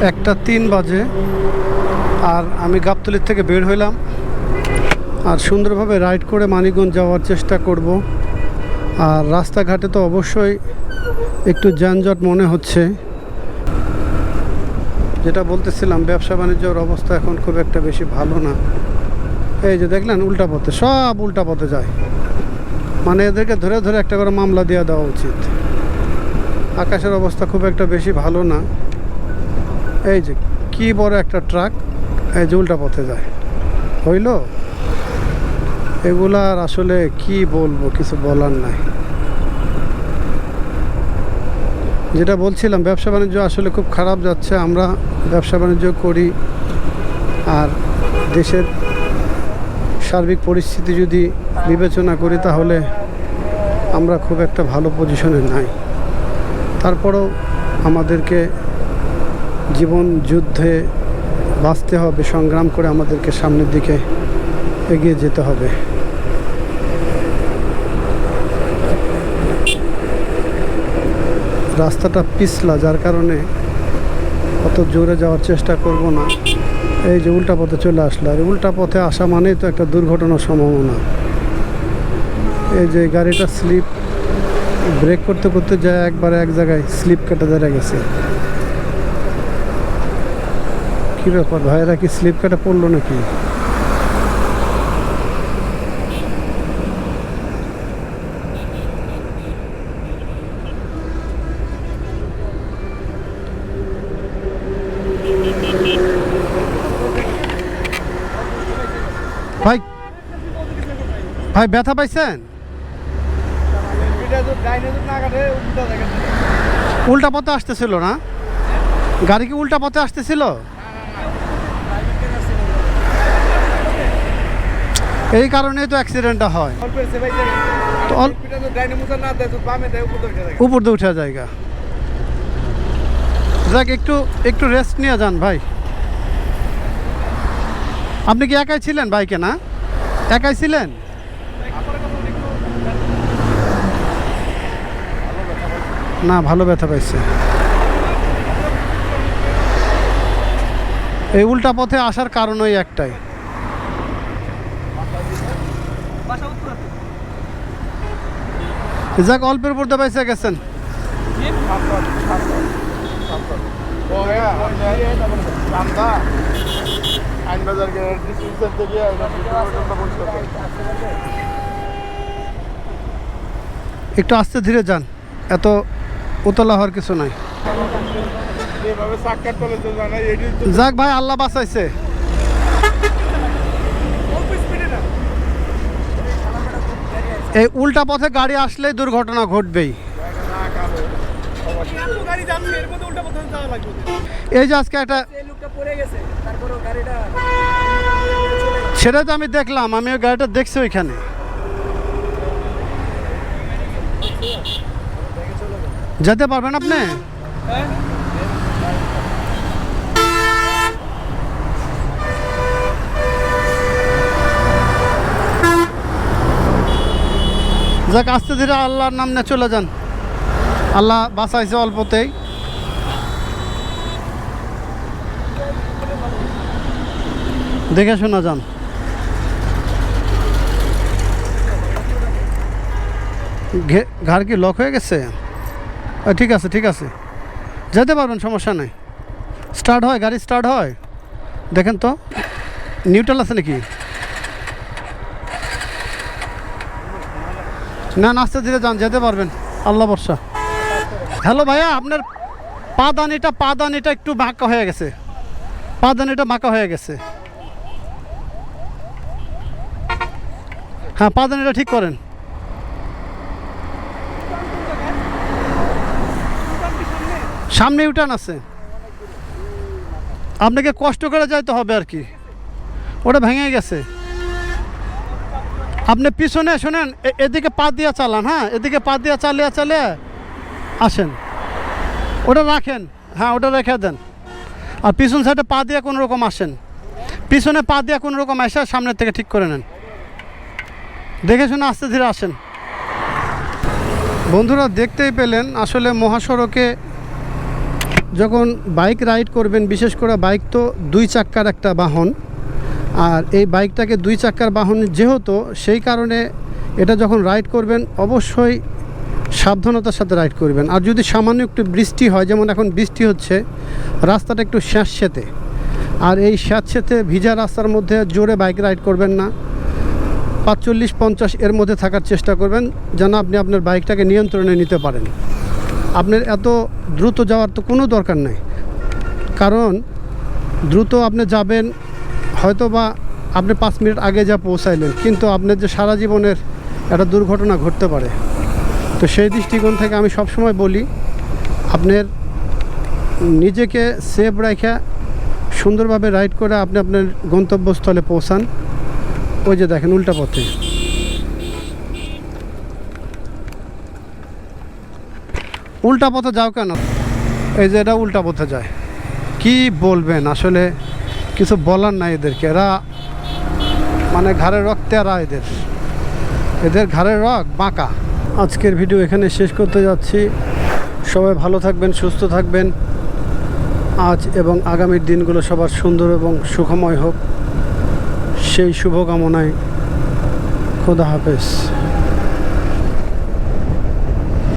একটা তিন বাজে আর আমি গাবতলির থেকে বের হইলাম আর সুন্দরভাবে রাইড করে মানিকগঞ্জ যাওয়ার চেষ্টা করব। আর রাস্তাঘাটে তো অবশ্যই একটু যানজট মনে হচ্ছে। যেটা বলতেছিলাম, ব্যবসা বাণিজ্যর অবস্থা এখন খুব একটা বেশি ভালো না। এই যে দেখলেন, উল্টা পথে, সব উল্টা পথে যায়। মানে এদেরকে ধরে ধরে একটা করে মামলা দিয়ে দেওয়া উচিত। আকাশের অবস্থা খুব একটা বেশি ভালো না। এই যে, কি বড় একটা ট্রাক, এই যে উল্টা পথে যায়। হইল? এগুলার আসলে কি বলব, কিছু বলার নাই। যেটা বলছিলাম, ব্যবসা বাণিজ্য আসলে খুব খারাপ যাচ্ছে, আমরা ব্যবসা বাণিজ্য করি। আর দেশের সার্বিক পরিস্থিতি যদি বিবেচনা করি, তাহলে আমরা খুব একটা ভালো পজিশনে নাই। তারপরও আমাদেরকে জীবন যুদ্ধে বাঁচতে হবে, সংগ্রাম করে আমাদেরকে সামনের দিকে এগিয়ে যেতে হবে। রাস্তাটা পিছলা, যার কারণে অত জোরে যাওয়ার চেষ্টা করব না। এই যে উল্টা পথে চলে আসলো আর উল্টা পথে আসা মানেই তো একটা দুর্ঘটনার সম্ভাবনা। এই যে গাড়িটা স্লিপ, ব্রেক করতে করতে যায়, একবারে এক জায়গায় স্লিপ কেটে দাঁড়িয়ে গেছে। কি ব্যাপার? ভাইয়েরা কি স্লিপ কেটে পড়ল নাকি? ভাই ভাই ব্যথা পাইছেন? উল্টা পথে আসতেছিল না? গাড়ি কি উল্টা পথে আসতেছিল? এই কারণেই তো অ্যাক্সিডেন্টটা হয়। উপর দিয়ে উঠা জায়গা। যাক, একটু একটু রেস্ট নিয়ে যান ভাই। আপনি কি একাই ছিলেন বাইকে, না? একাই ছিলেন? না, ভালো ব্যথা পাইছে। এই উল্টা পথে আসার কারণই একটাই। যাক অল্পের উপর দিয়ে পাইছে গেছেন। একটু আস্তে ধীরে যান এত উতলা হওয়ার কিছু নাই। যাক ভাই আল্লাহ বাঁচাইছে। এই উল্টা পথে গাড়ি আসলেই দুর্ঘটনা ঘটবেই। এই যে আজকে একটা সেটা তো আমি দেখলাম, আমি ওই গাড়িটা দেখছি ওইখানে। যেতে পারবেন আপনি? যাক, আস্তে ধীরে আল্লাহর নাম নিয়ে চলে যান। আল্লাহ বাঁচাইছে অল্পতেই। দেখে শোনা যান। ঘে- ঘাড় কি লক হয়ে গেছে? ঠিক আছে ঠিক আছে। যেতে পারবেন, সমস্যা নেই। স্টার্ট হয়, গাড়ি স্টার্ট হয়। দেখেন তো নিউট্রাল আছে নাকি? না না আস্তে ধীরে যান, যেতে পারবেন। আল্লাহ বর্ষা হ্যালো ভাইয়া, আপনার পাদানিটা পাদানিটা একটু বাঁকা হয়ে গেছে। পাদানিটা বাঁকা হয়ে গেছে। হ্যাঁ পাদানিটা ঠিক করেন। সামনে উঠান আছে। আপনাকে কষ্ট করে যাইতে হবে আর কি। ওটা ভেঙে গেছে। আপনি পিছনে শোনেন এদিকে পা দিয়া চালান হ্যাঁ? এদিকে পা দিয়া চালিয়ে চালিয়ে আসেন। ওটা রাখেন হ্যাঁ ওটা রেখে দেন। আর পিছন সাইডে পা দিয়ে কোনো রকম আসেন। পিছনে পা দিয়ে কোনো রকম এসে সামনের থেকে ঠিক করে নেন। দেখে শুনে আস্তে ধীরে আসেন। বন্ধুরা, দেখতেই পেলেন, আসলে মহাসড়কে যখন বাইক রাইড করবেন, বিশেষ করে বাইক তো দুই চাক্কার একটা বাহন আর এই বাইকটাকে দুই চাক্কার বাহন যেহেতু, সেই কারণে এটা যখন রাইড করবেন, অবশ্যই সাবধানতার সাথে রাইড করবেন। আর যদি সামান্য একটু বৃষ্টি হয়, যেমন এখন বৃষ্টি হচ্ছে, রাস্তাটা একটু স্যাঁতস্যাঁতে আর এই স্যাঁতস্যাঁতে ভিজা রাস্তার মধ্যে জোরে বাইক রাইড করবেন না। পাঁচচল্লিশ, পঞ্চাশ এর মধ্যে থাকার চেষ্টা করবেন, যেন আপনি আপনার বাইকটাকে নিয়ন্ত্রণে নিতে পারেন। আপনার এত দ্রুত যাওয়ার তো কোনো দরকার নাই। কারণ দ্রুত আপনি যাবেন হয়তো বা আপনি পাঁচ মিনিট আগে যা পৌঁছাইলেন, কিন্তু আপনার যে সারা জীবনের একটা দুর্ঘটনা ঘটতে পারে। তো সেই দৃষ্টিকোণ থেকে আমি সবসময় বলি, আপনার নিজেকে সেফ রেখে সুন্দরভাবে রাইড করে আপনি আপনার গন্তব্যস্থলে পৌঁছান। ওই যে দেখেন উল্টা পথে। উল্টা পথে যাও কেন? এই যে এটা উল্টা পথে যায়। কি বলবেন? আসলে কিছু বলার নাই এদেরকে। এরা মানে ঘাড়ের রক্তে এরা এদের। এদের ঘাড়ের রক, বাঁকা। আজকের ভিডিও এখানে শেষ করতে যাচ্ছি। সবাই ভালো থাকবেন, সুস্থ থাকবেন। আজ এবং আগামীর দিনগুলো সবার সুন্দর এবং সুখময় হোক। সেই শুভকামনায় খোদা হাফেজ।